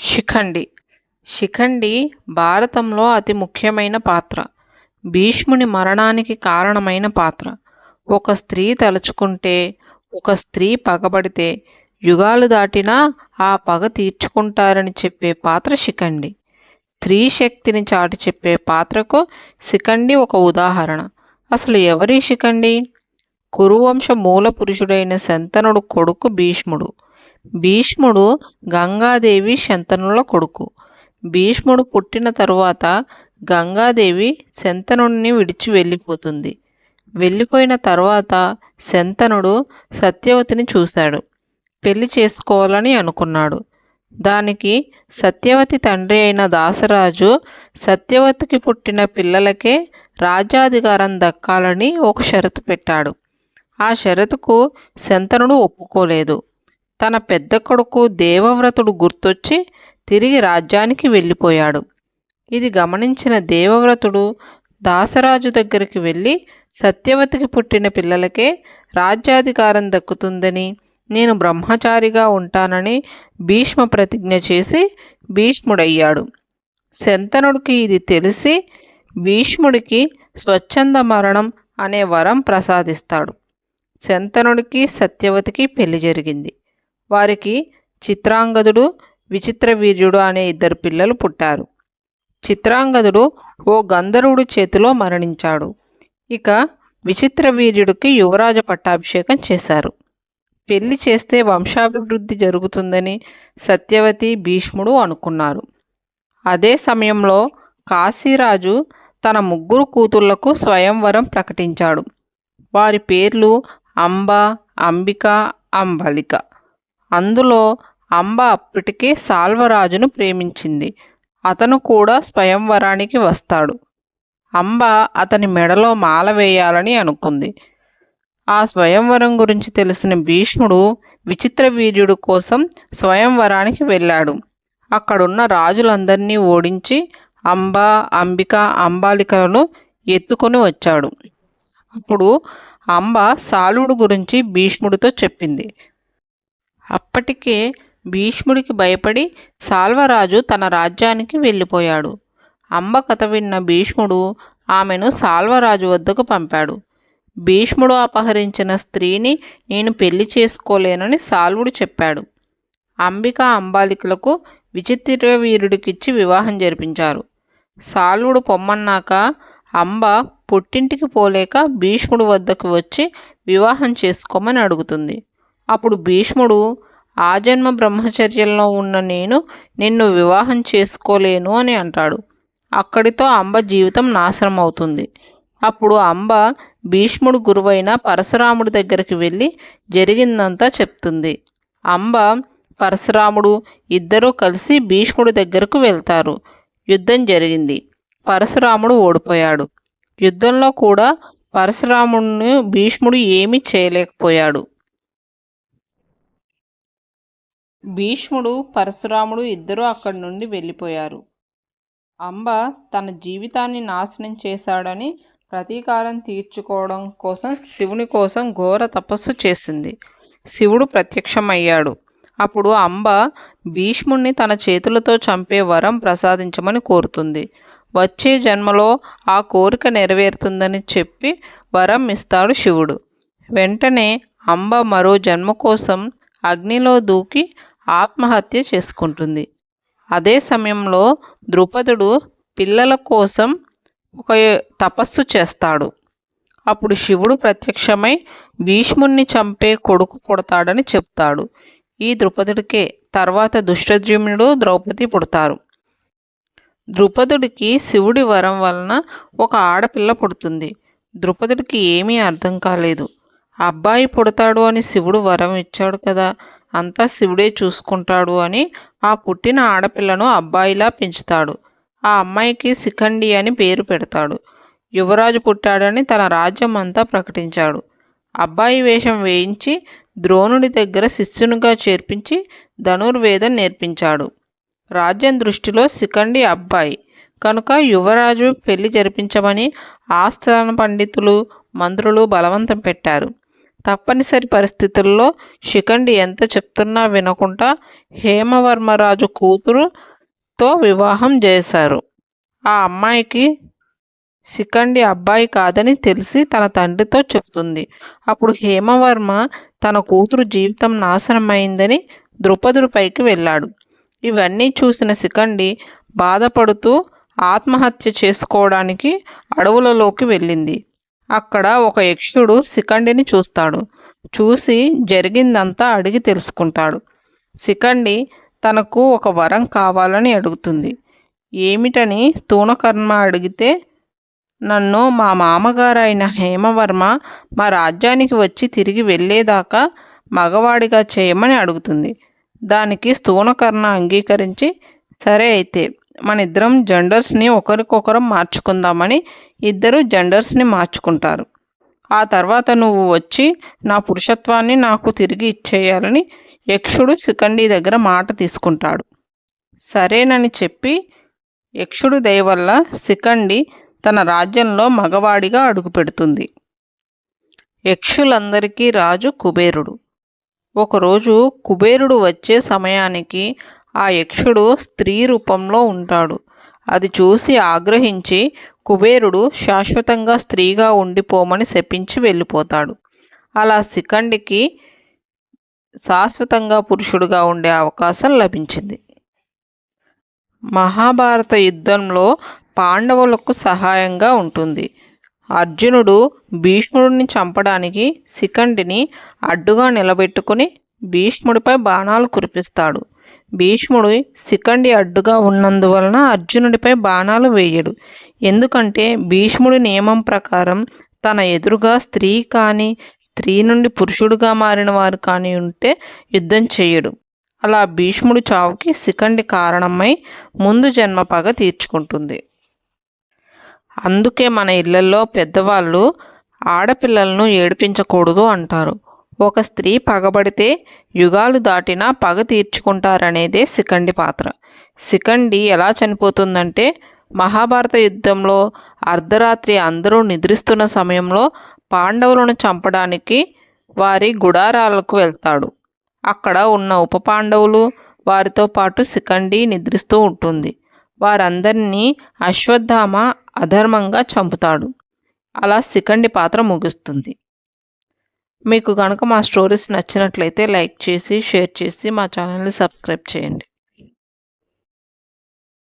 శిఖండి. శిఖండి భారతంలో అతి ముఖ్యమైన పాత్ర. భీష్ముని మరణానికి కారణమైన పాత్ర. ఒక స్త్రీ తలుచుకుంటే ఒక స్త్రీ పగబడితే యుగాలు దాటినా ఆ పగ తీర్చుకుంటారని చెప్పే పాత్ర శిఖండి. స్త్రీ శక్తిని చాటి చెప్పే పాత్రకు శిఖండి ఒక ఉదాహరణ. అసలు ఎవరి శిఖండి? కురువంశ మూల పురుషుడైన శంతనుడు కొడుకు భీష్ముడు. భీష్ముడు గంగాదేవి శంతనుల కొడుకు. భీష్ముడు పుట్టిన తరువాత గంగాదేవి శంతనుడిని విడిచి వెళ్ళిపోతుంది. వెళ్ళిపోయిన తర్వాత శంతనుడు సత్యవతిని చూశాడు. పెళ్ళి చేసుకోవాలని అనుకున్నాడు. దానికి సత్యవతి తండ్రి అయిన దాసరాజు సత్యవతికి పుట్టిన పిల్లలకే రాజ్యాధికారం దక్కాలని ఒక షరతు పెట్టాడు. ఆ షరతుకు శంతనుడు ఒప్పుకోలేదు. తన పెద్ద కొడుకు దేవవ్రతుడు గుర్తొచ్చి తిరిగి రాజ్యానికి వెళ్ళిపోయాడు. ఇది గమనించిన దేవవ్రతుడు దాసరాజు దగ్గరికి వెళ్ళి సత్యవతికి పుట్టిన పిల్లలకే రాజ్యాధికారం దక్కుతుందని నేను బ్రహ్మచారిగా ఉంటానని భీష్మ ప్రతిజ్ఞ చేసి భీష్ముడయ్యాడు. శంతనుడికి ఇది తెలిసి భీష్ముడికి స్వచ్ఛంద మరణం అనే వరం ప్రసాదిస్తాడు. శంతనుడికి సత్యవతికి పెళ్ళి జరిగింది. వారికి చిత్రాంగదుడు విచిత్ర వీర్యుడు అనే ఇద్దరు పిల్లలు పుట్టారు. చిత్రాంగదుడు ఓ గంధర్వుడి చేతిలో మరణించాడు. ఇక విచిత్ర వీర్యుడికి యువరాజ పట్టాభిషేకం చేశారు. పెళ్ళి చేస్తే వంశాభివృద్ధి జరుగుతుందని సత్యవతి భీష్ముడు అనుకున్నారు. అదే సమయంలో కాశీరాజు తన ముగ్గురు కూతుళ్ళకు స్వయంవరం ప్రకటించాడు. వారి పేర్లు అంబ అంబిక అంబలిక. అందులో అంబ అప్పటికే సాల్వరాజును ప్రేమించింది. అతను కూడా స్వయంవరానికి వస్తాడు. అంబ అతని మెడలో మాల వేయాలని అనుకుంది. ఆ స్వయంవరం గురించి తెలిసిన భీష్ముడు విచిత్ర వీర్యుడు కోసం స్వయంవరానికి వెళ్ళాడు. అక్కడున్న రాజులందరినీ ఓడించి అంబ అంబిక అంబాలికలను ఎత్తుకొని వచ్చాడు. అప్పుడు అంబ సాలుడు గురించి భీష్ముడితో చెప్పింది. అప్పటికే భీష్ముడికి భయపడి సాల్వరాజు తన రాజ్యానికి వెళ్ళిపోయాడు. అంబ కథ విన్న భీష్ముడు ఆమెను సాల్వరాజు వద్దకు పంపాడు. భీష్ముడు అపహరించిన స్త్రీని నేను పెళ్ళి చేసుకోలేనని సాల్వుడు చెప్పాడు. అంబిక అంబాలికలకు విచిత్ర వీరుడికిచ్చి వివాహం జరిపించారు. సాల్వుడు పొమ్మన్నాక అంబ పుట్టింటికి పోలేక భీష్ముడు వద్దకు వచ్చి వివాహం చేసుకోమని అడుగుతుంది. అప్పుడు భీష్ముడు ఆజన్మ బ్రహ్మచర్యంలో ఉన్న నేను నిన్ను వివాహం చేసుకోలేను అని అంటాడు. అక్కడితో అంబ జీవితం నాశనం అవుతుంది అప్పుడు అంబ భీష్ముడు గురువైన పరశురాముడి దగ్గరికి వెళ్ళి జరిగిందంతా చెప్తుంది. అంబ పరశురాముడు ఇద్దరూ కలిసి భీష్ముడి దగ్గరకు వెళ్తారు. యుద్ధం జరిగింది. పరశురాముడు ఓడిపోయాడు. యుద్ధంలో కూడా పరశురాముడిని భీష్ముడు ఏమీ చేయలేకపోయాడు. భీష్ముడు పరశురాముడు ఇద్దరూ అక్కడి నుండి వెళ్ళిపోయారు. అంబ తన జీవితాన్ని నాశనం చేశాడని ప్రతీకారం తీర్చుకోవడం కోసం శివుని కోసం ఘోర తపస్సు చేసింది. శివుడు ప్రత్యక్షమయ్యాడు. అప్పుడు అంబ భీష్ముణ్ణి తన చేతులతో చంపే వరం ప్రసాదించమని కోరుతుంది. వచ్చే జన్మలో ఆ కోరిక నెరవేరుతుందని చెప్పి వరం ఇస్తాడు శివుడు. వెంటనే అంబ మరో జన్మ కోసం అగ్నిలో దూకి ఆత్మహత్య చేసుకుంటుంది. అదే సమయంలో ద్రుపదుడు పిల్లల కోసం ఒక తపస్సు చేస్తాడు. అప్పుడు శివుడు ప్రత్యక్షమై భీష్ముణ్ణి చంపే కొడుకు పుడతాడని చెప్తాడు. ఈ ద్రుపదుడికే తర్వాత దుష్టద్యుమ్నుడు ద్రౌపది పుడతారు. ద్రుపదుడికి శివుడి వరం వలన ఒక ఆడపిల్ల పుడుతుంది. ద్రుపదుడికి ఏమీ అర్థం కాలేదు. అబ్బాయి పుడతాడు అని శివుడు వరం ఇచ్చాడు కదా అంతా శివుడే చూసుకుంటాడు అని ఆ పుట్టిన ఆడపిల్లను అబ్బాయిలా పెంచుతాడు. ఆ అమ్మాయికి శిఖండి అని పేరు పెడతాడు. యువరాజు పుట్టాడని తన రాజ్యం అంతా ప్రకటించాడు. అబ్బాయి వేషం వేయించి ద్రోణుడి దగ్గర శిష్యునిగా చేర్పించి ధనుర్వేదం నేర్పించాడు. రాజ్యం దృష్టిలో శిఖండి అబ్బాయి. కనుక యువరాజు పెళ్ళి జరిపించమని ఆస్థాన పండితులు మంత్రులు బలవంతం పెట్టారు. తప్పనిసరి పరిస్థితుల్లో శిఖండి ఎంత చెప్తున్నా వినకుండా హేమవర్మరాజు కూతురుతో వివాహం చేశారు. ఆ అమ్మాయికి శిఖండి అబ్బాయి కాదని తెలిసి తన తండ్రితో చెప్తుంది. అప్పుడు హేమవర్మ తన కూతురు జీవితం నాశనమైందని ద్రుపదుడిపైకి వెళ్ళాడు. ఇవన్నీ చూసిన శిఖండి బాధపడుతూ ఆత్మహత్య చేసుకోవడానికి అడవులలోకి వెళ్ళింది. అక్కడ ఒక యక్షుడు శిఖండిని చూస్తాడు. చూసి జరిగిందంతా అడిగి తెలుసుకుంటాడు. శిఖండి తనకు ఒక వరం కావాలని అడుగుతుంది. ఏమిటని స్థూణకర్మ అడిగితే నన్ను మా మామగారు అయిన హేమవర్మ మా రాజ్యానికి వచ్చి తిరిగి వెళ్ళేదాకా మగవాడిగా చేయమని అడుగుతుంది. దానికి స్థూణకర్ణ అంగీకరించి సరే అయితే మన ఇద్దరం జెండర్స్ని ఒకరికొకరం మార్చుకుందామని ఇద్దరు జెండర్స్ని మార్చుకుంటారు. ఆ తర్వాత నువ్వు వచ్చి నా పురుషత్వాన్ని నాకు తిరిగి ఇచ్చేయాలని యక్షుడు శిఖండి దగ్గర మాట తీసుకుంటాడు. సరేనని చెప్పి యక్షుడు దయవల్ల శిఖండి తన రాజ్యంలో మగవాడిగా అడుగుపెడుతుంది యక్షులందరికీ రాజు కుబేరుడు. ఒకరోజు కుబేరుడు వచ్చే సమయానికి ఆ యక్షుడు స్త్రీ రూపంలో ఉంటాడు. అది చూసి ఆగ్రహించి కుబేరుడు శాశ్వతంగా స్త్రీగా ఉండిపోమని శపించి వెళ్ళిపోతాడు. అలా శిఖండికి శాశ్వతంగా పురుషుడుగా ఉండే అవకాశం లభించింది. మహాభారత యుద్ధంలో పాండవులకు సహాయంగా ఉంటుంది. అర్జునుడు భీష్ముడిని చంపడానికి శిఖండిని అడ్డుగా నిలబెట్టుకుని భీష్ముడిపై బాణాలు కురిపిస్తాడు. భీష్ముడు శిఖండి అడ్డుగా ఉన్నందువలన అర్జునుడిపై బాణాలు వేయడు. ఎందుకంటే భీష్ముడి నియమం ప్రకారం తన ఎదురుగా స్త్రీ కానీ స్త్రీ నుండి పురుషుడుగా మారిన వారు కానీ ఉంటే యుద్ధం చేయడు. అలా భీష్ముడి చావుకి శిఖండి కారణమై ముందు జన్మ పగ తీర్చుకుంటుంది. అందుకే మన ఇళ్ళలో పెద్దవాళ్ళు ఆడపిల్లలను ఏడిపించకూడదు అంటారు. ఒక స్త్రీ పగబడితే యుగాలు దాటినా పగ తీర్చుకుంటారనేదే శిఖండి పాత్ర. శిఖండి ఎలా చనిపోతుందంటే మహాభారత యుద్ధంలో అర్ధరాత్రి అందరూ నిద్రిస్తున్న సమయంలో పాండవులను చంపడానికి వారి గుడారాలకు వెళ్తాడు. అక్కడ ఉన్న ఉప పాండవులు వారితో పాటు శిఖండి నిద్రిస్తూ ఉంటుంది. వారందరినీ అశ్వత్థామ అధర్మంగా చంపుతాడు. అలా శిఖండి పాత్ర ముగుస్తుంది. మీకు కనుక మా స్టోరీస్ నచ్చినట్లయితే లైక్ చేసి షేర్ చేసి మా ఛానల్ని సబ్స్క్రైబ్ చేయండి.